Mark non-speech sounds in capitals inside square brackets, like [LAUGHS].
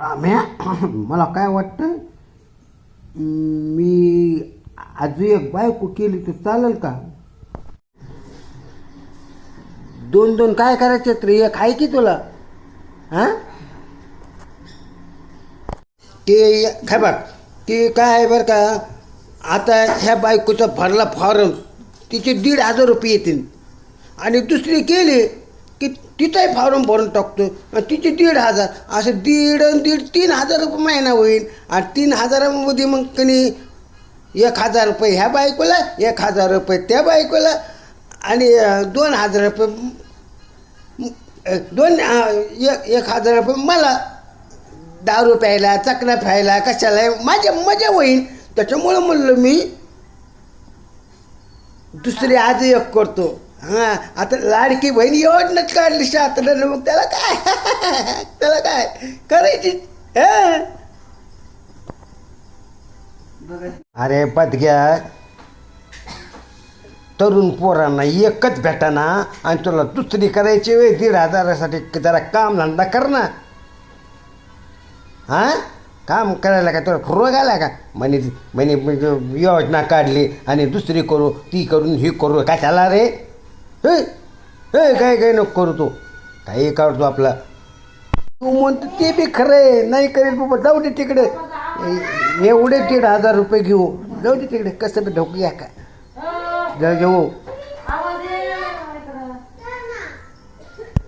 राम्या [CLEARS THROAT] मला काय वाटतं मी अजून एक बायको केली तर चालेल का? दोन दोन काय करायचे तर एक आहे की तुला? हां? ते काय बघ ते काय आहे बरं का आता ह्या बायकोचा भरला फॉर्म तिचे दीड हजार रुपये येतील. आणि दुसरी केली तिचाही तिथंही फॉर्म भरून टाकतो. तिचे दीड हजार असं दीड आणि दीड तीन हजार रुपये महिना होईल. आणि तीन हजारामध्ये मग कणी एक हजार रुपये ह्या बायकोला एक हजार रुपये त्या बायकोला आणि दोन हजार रुपये दोन एक एक हजार रुपये मला दारू प्यायला चकना प्यायला कशाला माझ्या मजा होईल त्याच्यामुळं म्हणलं मी दुसरी आज एक करतो. हां आता लाडकी बहीण योजनाच काढली शास्त्रानं मग त्याला काय? [LAUGHS] त्याला काय करायची? अरे पदग्या तरुण पोरांना एकच भेटाना आणि तुला दुसरी करायची वेळ दीड हजारासाठी जरा काम धंदा कर ना. हां? काम करायला का तुला रोग आला का? म्हणे म्हणे म्हणजे योजना काढली आणि दुसरी करू ती करून ही करू कशाला रे? हे हे काय काय नको करू तू? काही काढतो आपला. तू म्हणतो ते बी खरं आहे. नाही करेल बाबा जाऊ दे तिकडे. एवढे दीड हजार रुपये घेऊ. जाऊ दे तिकडे कसं बी ढोकूया का? जाऊ.